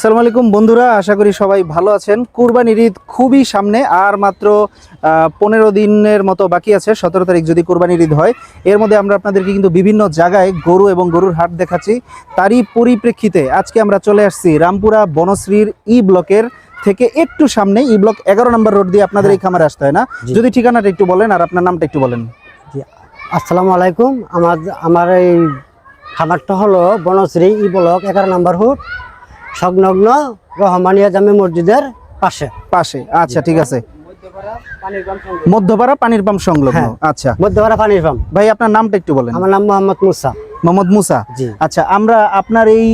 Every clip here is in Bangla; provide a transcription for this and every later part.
আসসালামু আলাইকুম বন্ধুরা আশা করি সবাই ভালো আছেন। কুরবানির ঈদ খুবই সামনে আর মাত্র পনেরো দিনের মতো বাকি আছে সতেরো তারিখ যদি কুরবানির ঈদ হয়। এর মধ্যে আমরা আপনাদেরকে কিন্তু বিভিন্ন জায়গায় গরু এবং গরুর হাট দেখাচ্ছি। তারই পরিপ্রেক্ষিতে আজকে আমরা চলে আসছি রামপুরা বনশ্রীর ই ব্লকের থেকে একটু সামনে ই ব্লক এগারো নম্বর রোড দিয়ে আপনাদের এই খামারে আসতে হয় না? যদি ঠিকানাটা একটু বলেন আর আপনার নামটা একটু বলেন। আসসালামু আলাইকুম। আমার আমার এই খামারটা হলো বনশ্রী ই ব্লক এগারো নম্বর হুট সংলগ্ন রহমানিয়া জামে মসজিদের পাশে। পাশে আচ্ছা ঠিক আছে। মধ্যপাড়া পানির পাম্প সংলগ্ন। হ্যাঁ। আচ্ছা। মধ্যপাড়া পানির পাম্প। ভাই আপনার নামটা একটু বলেন। আমার নাম মোহাম্মদ মুসা। মোহাম্মদ মুসা? জি। আচ্ছা আমরা আপনার এই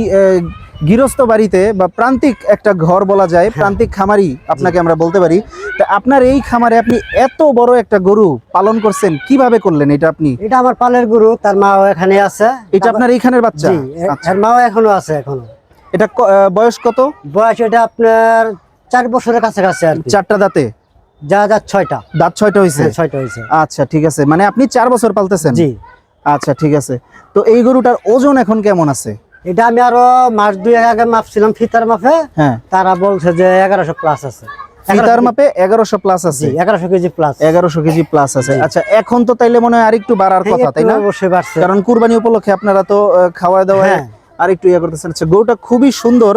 গৃহস্থ বাড়িতে বা প্রান্তিক একটা ঘর বলা যায় হ্যাঁ। প্রান্তিক খামারি আপনাকে আমরা বলতে পারি। তা আপনার এই খামারে আপনি এত বড় একটা গরু পালন করছেন কীভাবে করলেন এটা আপনি? এটা আমার পালের গরু তার মাও এখানে আছে। এটা আপনার এইখানের বাচ্চা? আচ্ছা। মাও এখনও আছে এখনও। এটা বয়স কত? বয়স এটা আপনার চার বছরের কাছাকাছি আর চারটা দাঁতে? যা যা ছয়টা। দাঁত ছয়টা হয়েছে হ্যাঁ, ছয়টা হয়েছে আচ্ছা ঠিক আছে। মানে আপনি চার বছর পালতেছেন? জি। আচ্ছা ঠিক আছে। তো এই গরুটার ওজন এখন কেমন আছে? এটা আমি আরও মাস দুই আগে মাপছিলাম ফিতার মাপে। হ্যাঁ। তারা বলছে যে এগারোশো প্লাস আছে। ফিতার মাপে এগারোশো প্লাস আছে? এগারোশো কেজি প্লাস এগারোশো কেজি প্লাস আছে। আচ্ছা এখন তো তাইলে মনে হয় আরেকটু বাড়ার কথা তাই না? অবশ্যই বাড়ছে। কারণ কুরবানি উপলক্ষে আপনারা তো খাওয়া দাওয়া হ্যাঁ। আর একটু ইয়ে করতেছেন। আচ্ছা গরুটা খুবই সুন্দর।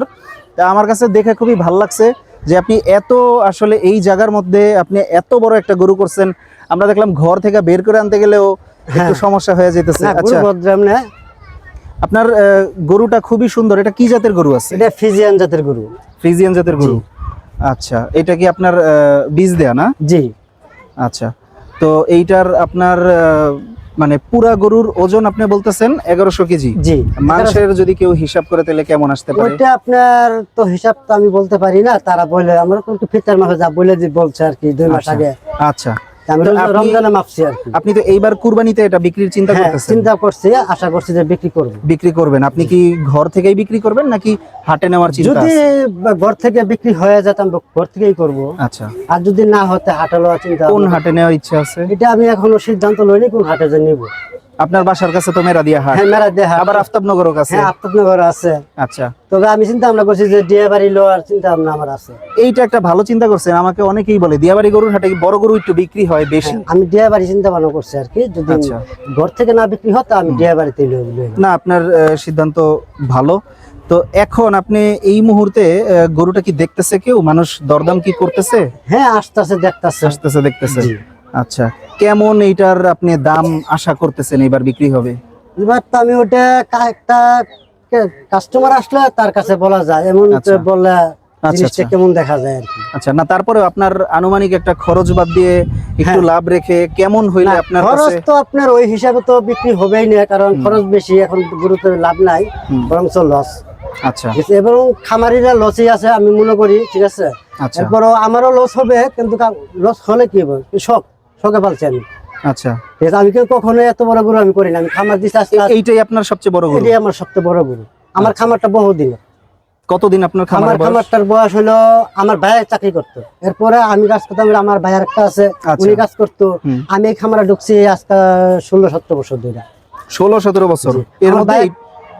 তা আমার কাছে দেখে খুবই ভালো লাগছে যে আপনি এত আসলে এই জায়গার মধ্যে আপনি এত বড় একটা গরু করছেন। আমরা দেখলাম ঘর থেকে বের করে আনতে গেলেও একটু হ্যাঁ। সমস্যা হয়ে যেতেছে। আচ্ছা। আপনার গরুটা খুবই সুন্দর। এটা কি জাতের গরু আছে? এটা ফিজিয়ান জাতের গরু। ফ্রিজিয়ান জাতের গরু। আচ্ছা এটা কি আপনার বীজ দেয়া না? জি। আচ্ছা তো এইটার আপনার মানে পুরা গরুর ওজন আপনি বলতেছেন এগারোশো কেজি। জি। মাংসের যদি কেউ হিসাব করে তাহলে কেমন আসতে পারে? ওইটা আপনার তো হিসাব তো আমি বলতে পারি না তারা বলে আমরা কিন্তু ফিতার মাসে যা বলে বলছে আর কি দুই মাস আচ্ছা। আগে। আচ্ছা। আপনি- তো এইবার কুরবানিতে এটা বিক্রির চিন্তা হ্যাঁ করতেছেন? চিন্তা করছি আশা করছি যে বিক্রি করব। বিক্রি করবেন। আপনি কি ঘর থেকেই বিক্রি করবেন নাকি হাটে নেওয়ার চিন্তা যদি ঘর থেকে বিক্রি হয়ে যেতাম ঘর থেকেই করব। আচ্ছা। আর যদি না হতে হাটে নেওয়ার চিন্তা কোন হাটে নেওয়ার ইচ্ছা আছে? এটা আমি এখনও সিদ্ধান্ত লইনি কোন হাটে যে নিব। আপনার বাসার কাছে তো মেরা দিয়া হাট হ্যাঁ মেরা দেহা আবার আফতাবনগরও কাছে? হ্যাঁ আপনার আছে। আচ্ছা। তবে আমি চিন্তা ভাবনা করছি যে ডিএ বাড়ি লওয়ার চিন্তা ভাবনা আমার আছে। এইটা একটা ভালো চিন্তা করছেন আমাকে অনেকেই বলে দিয়াবাড়ি গরুর হাটে বড় গরু একটু বিক্রি হয় বেশি? আমি ডিএ বাড়ি চিন্তা ভাবনা করছি আর কি যদি আচ্ছা। ঘর থেকে না বিক্রি হয় হতো আমি ডিএ বাড়িতে লই লই না আপনার সিদ্ধান্ত ভালো। তো এখন আপনি এই মুহূর্তে গরুটা কি দেখতেছে কেউ? মানুষ দরদাম কি করতেছে? হ্যাঁ আস্তে আস্তে দেখতেছে। আসতেছে দেখতেছে। জি। আচ্ছা কেমন এইটার আপনি দাম আশা করতেছেন এবার বিক্রি হবে? এবার তো আমি ওটা একটা কাস্টমার আসলে তার কাছে বলা যায় এমন আচ্ছা। বললে আচ্ছা, জিনিসটা আচ্ছা। কেমন দেখা যায় আর কি। আচ্ছা না তারপরে আপনার আনুমানিক একটা খরচ বাদ দিয়ে একটু হ্যাঁ। লাভ রেখে কেমন হইলে আপনার খরচ তো আপনার ওই হিসাবে তো বিক্রি হবেই না কারণ খরচ বেশি এখন গুরুত্ব লাভ নাই লস আচ্ছা। এবং খামারিরা লসই আছে আমি মনে করি ঠিক আছে? আচ্ছা। এরপরও আমারও লস হবে কিন্তু লস হলে কি হবে? শখ। শখে পালছি আমি। আচ্ছা। আমি কেউ কখনো এত বড় গরু আমি করি না। আমি খামার দিচ্ছি আজকে এইটাই আপনার সবচেয়ে বড় গরু? এটাই আমার সবচেয়ে বড় গরু। আমার খামারটা বহুদিন কতদিন আপনার খামার খামারটার বয়স হলো আমার ভাইয়ের চাকরি করতো। এরপরে আমি কাজ করতাম আমার ভাইয়ের একটা আছে আচ্ছা। উনি কাজ করতো। আমি এই খামারে ঢুকছি আজকে ষোলো সতেরো বছর ধরে। ষোলো সতেরো বছর। এর আমার মধ্যে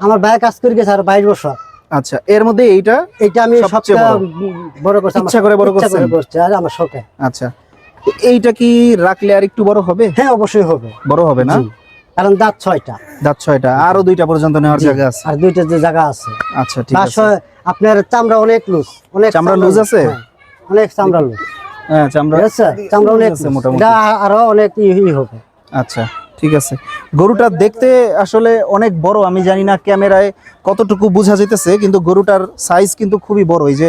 আমার ভাই কাজ করে গেছে আর বাইশ বছর। আচ্ছা এর মধ্যে এইটা এইটা আমি সবচেয়ে বড়। করছি ইচ্ছা করে বড় করছি আর আমার শখে। আচ্ছা। এইটা কি রাখলে আর একটু বড় হবে? হ্যাঁ অবশ্যই হবে। বড় হবে না? কারণ দাঁত ছয়টা। দাঁত ছয়টা। আরও দুইটা পর্যন্ত নেওয়ার জায়গা আছে? আর দুইটা যে জায়গা আছে। আচ্ছা ঠিক আছে। আপনার চামড়া অনেক লুজ অনেক চামড়া লুজ আছে? হ্যাঁ, অনেক চামড়া লুজ হ্যাঁ চামড়া চামড়া অনেক আছে মোটামুটি। আরও অনেক ই হবে। আচ্ছা। ঠিক আছে। গরুটা দেখতে আসলে অনেক বড়, আমি জানি না ক্যামেরায় কতটুকু বোঝা যেতেছে কিন্তু গরুটার সাইজ কিন্তু খুবই বড়। এই যে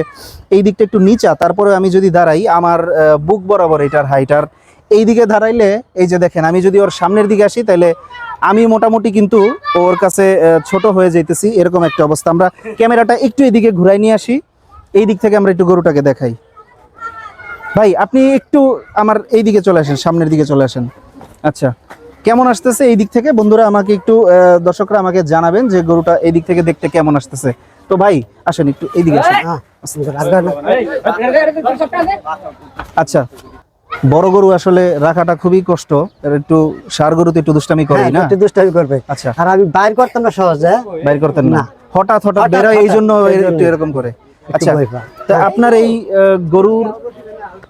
এই দিকটা একটু নিচা, তারপরে আমি যদি দাঁড়াই, আমার বুক বরাবর এটার হাইটার এই দিকে দাঁড়াইলে, এই যে দেখেন, আমি যদি ওর সামনের দিকে আসি তাহলে আমি মোটামুটি কিন্তু ওর কাছে ছোট হয়ে যাইতেছি, এরকম একটা অবস্থা। আমরা ক্যামেরাটা একটু এদিকে ঘুরাই নিয়ে আসি, এই দিক থেকে আমরা একটু গরুটাকে দেখাই। ভাই, আপনি একটু আমার এই দিকে চলে আসেন, সামনের দিকে চলে আসেন। আচ্ছা। কেমন আসতেছে এই দিক থেকে? বন্ধুরা আমাকে একটু দর্শকরা আমাকে জানাবেন যে গরুটা এই দিক থেকে দেখতে কেমন আসতেছে। তো ভাই আসেন একটু এই দিকে আসেন। রাখবেন না? আচ্ছা বড় গরু আসলে রাখাটা খুবই কষ্ট। একটু সার গরুতে একটু দুষ্টামি করে হ্যাঁ, না? একটু দুষ্টামি করবে। আচ্ছা। আর আমি বাইর করতাম না সহজে। বাইর করতেন না। হঠাৎ হঠাৎ বেরোয় এই জন্য। একটু এরকম করে। আচ্ছা। তো আপনার এই গরুর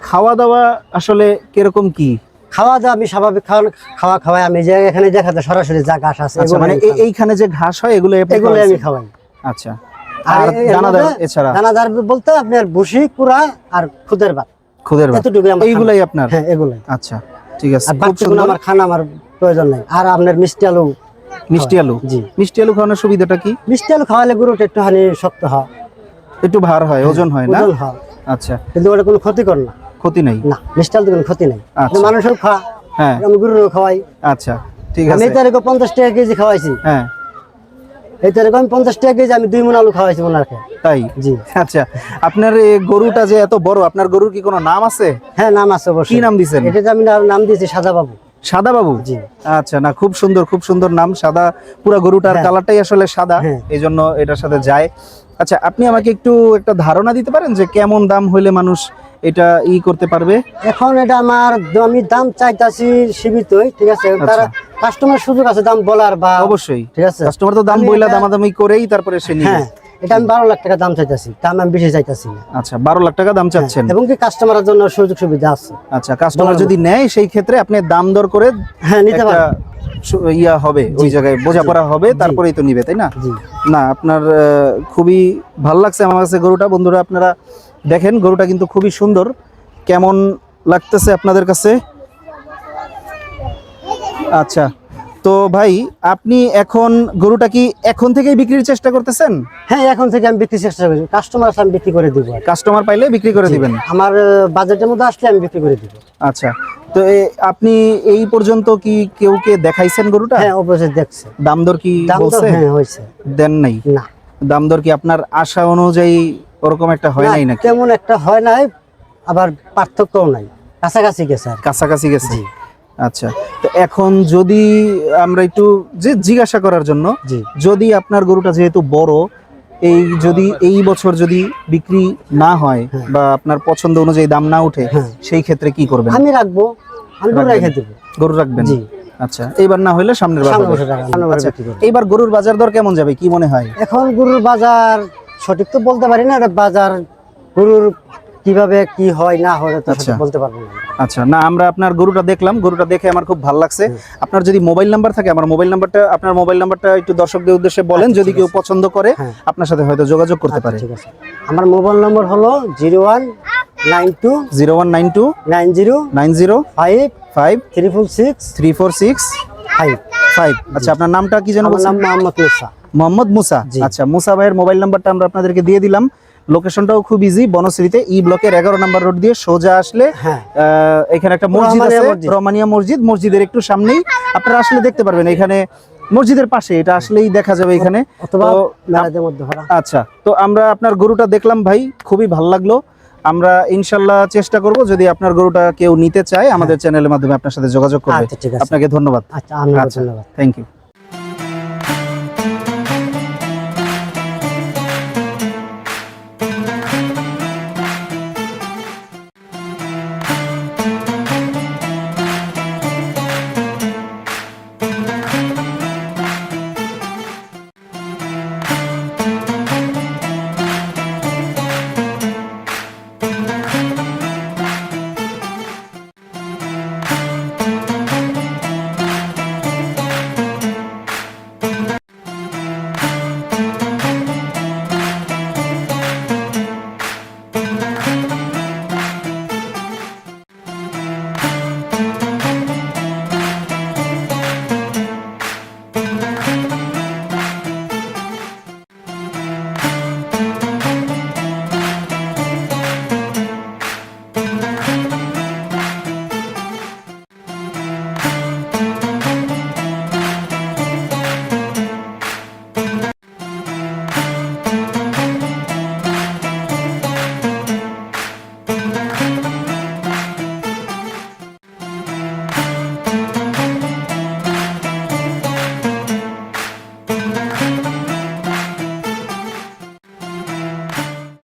খাওয়া দাওয়া আসলে কীরকম কি? খাওয়া দাওয়া আমি স্বাভাবিক খাওয়া খাওয়া খাওয়াই আমি যে এখানে দেখাতে সরাসরি যা ঘাস আছে আচ্ছা মানে এইখানে যে ঘাস হয় এগুলো এগুলো আমি খাওয়াই। আচ্ছা। আর দানাদার এছাড়া? দানাদার বলতে আপনার ভুসি কুড়া আর খুদের ভাত। খুদের ভাত। এতটুকু এইগুলাই আপনার। হ্যাঁ এগুলাই। আচ্ছা ঠিক আছে। খুব সুন্দর। আমার খানা আমার প্রয়োজন নাই। আর আপনার মিষ্টি আলু মিষ্টি আলু? জি। মিষ্টি আলু খাওয়ানোর সুবিধাটা কি? মিষ্টি আলু খাওয়ালে গরুটা একটুখানি শক্ত হয়। একটু ভার হয় ওজন হয় না? হয়। আচ্ছা। কিন্তু ওটা কোনো ক্ষতিকর না। ক্ষতি নাই? না মিষ্টি আলু কোনো ক্ষতি নেই। আচ্ছা। মানুষের খাওয়া হ্যাঁ। আমি গরুরও খাওয়াই। আচ্ছা ঠিক আমি আছে। এই তারিখে পঞ্চাশ টাকা কেজি খাওয়াইছি। হ্যাঁ। এই তারিখে আমি পঞ্চাশ টাকা কেজি আমি দুই মন আলু খাওয়াইছি ওনাকে তাই? জি। আচ্ছা আপনার এই গরুটা যে এত বড় আপনার গরুর কি কোনো নাম আছে? হ্যাঁ নাম আছে অবশ্যই। কি নাম দিছেন? এটা আমি নাম- নাম দিয়েছি সাদা বাবু সাদা বাবু জি। আচ্ছা না খুব সুন্দর খুব সুন্দর নাম সাদা পুরো গরুটার হ্যাঁ। কালারটাই আসলে সাদা হ্যাঁ। এই জন্য এটার সাথে যায়। আচ্ছা আপনি আমাকে একটু একটা ধারণা দিতে পারেন যে কেমন দাম হইলে মানুষ এটা ই করতে পারবে? এখন এটা আমার আমি দাম চাইতাছি সীমিতই ঠিক আছে? তারা কাস্টমার সুযোগ আছে দাম বলার বা অবশ্যই। ঠিক আছে? কাস্টমার তো দাম বইলা দামাদামি করেই তারপরে সে নিবে। হ্যাঁ এটা আমি বারো লাখ টাকা দাম চাইতাছি দাম আমি বেশি চাইতাছি না। আচ্ছা বারো লাখ টাকা দাম চাচ্ছেন। এবং কি কাস্টমারের জন্য সুযোগ সুবিধা আছে। আচ্ছা কাস্টমার যদি নেয় সেই ক্ষেত্রে আপনি দাম দর করে হ্যাঁ নিতে পারেন। ইয়া হবে ওই জায়গায় বোঝাপড়া হবে তারপরেই তো নিবে তাই না? না আপনার খুবই ভালো লাগছে আমার কাছে গরুটা। বন্ধুরা আপনারা দেখেন গরুটা কিন্তু খুবই সুন্দর। কেমন লাগতেছে আপনাদের কাছে? আচ্ছা। তো ভাই আপনি এখন গরুটা কি এখন থেকেই বিক্রির চেষ্টা করতেছেন? হ্যাঁ এখন থেকে আমি বিক্রি চেষ্টা করি। কাস্টমার আছে আমি বিক্রি করে দিব। কাস্টমার পাইলে বিক্রি করে দিবেন। আমার বাজেটের মধ্যে আসলে আমি বিক্রি করে দিব। আচ্ছা তো আপনি এই পর্যন্ত কি কেউ কে দেখাইছেন গরুটা? হ্যাঁ অবশ্যই দেখছে। দাম দর কি বলছে? হ্যাঁ হয়েছে। দেন নাই? না। দাম দর কি আপনার আশা অনুযায়ী ওরকম একটা হয় না, নাই নাকি? তেমন একটা হয় নাই আবার পার্থক্যও নাই। কাছাকাছি গেছে। কাছাকাছি গেছে। আচ্ছা তো এখন যদি আমরা একটু যে জিজ্ঞাসা করার জন্য যদি আপনার গরুটা যেহেতু বড় এই যদি এই বছর যদি বিক্রি না হয় হ্যাঁ। বা আপনার পছন্দ অনুযায়ী দাম না উঠে হ্যাঁ। সেই ক্ষেত্রে কি করবেন? আমি রাখব আমি গরু রাখবেন। রেখে দেবো। গরু রাখবেন? জি। আচ্ছা এইবার না হইলে সামনের বছর আচ্ছা, এইবার গরুর বাজার দর কেমন যাবে কি মনে হয়? এখন গরুর বাজার সঠিক তো বলতে পারি না এটা বাজার গরুর কীভাবে কি হয় না হয় তো আচ্ছা। বলতে পারব না। আচ্ছা না আমরা আপনার গরুটা দেখলাম। গরুটা দেখে আমার খুব ভালো লাগছে। আপনার যদি মোবাইল নাম্বার থাকে আমার মোবাইল নাম্বারটা আপনার মোবাইল নাম্বারটা একটু দর্শকদের উদ্দেশ্যে বলেন আচ্ছা, যদি কেউ পছন্দ করে হ্যাঁ। আপনার সাথে হয়তো যোগাযোগ করতে আচ্ছা, পারে। ঠিক আছে। আমার মোবাইল নম্বর হলো zero one nine two zero one nine two nine zero nine zero five five triple six three four six five. Five. আচ্ছা আপনার নামটা কি যেন নাম মোহাম্মদ মুসা। মোহাম্মদ মুসা। আচ্ছা মুসা ভাইয়ের মোবাইল নাম্বারটা আমরা আপনাদেরকে দিয়ে দিলাম। লোকেশনটাও খুব ইজি বনশ্রীতে ই ব্লকের এগারো নাম্বার রোড দিয়ে সোজা আসলে হ্যাঁ। এখানে একটা মসজিদ আছে মসজিদ। মসজিদ মসজিদের একটু সামনেই। আপনারা আসলে দেখতে পারবেন এখানে মসজিদের পাশে এটা আসলেই দেখা যাবে এখানে। আচ্ছা তো আমরা আপনার গরুটা দেখলাম ভাই খুবই ভালো লাগল। আমরা ইনশাল্লাহ চেষ্টা করব যদি আপনার গরুটা কেউ নিতে চায় আমাদের চ্যানেলের মাধ্যমে আপনার সাথে যোগাযোগ করবে। আচ্ছা আপনাকে ধন্যবাদ। আচ্ছা আচ্ছা। ধন্যবাদ। Thank you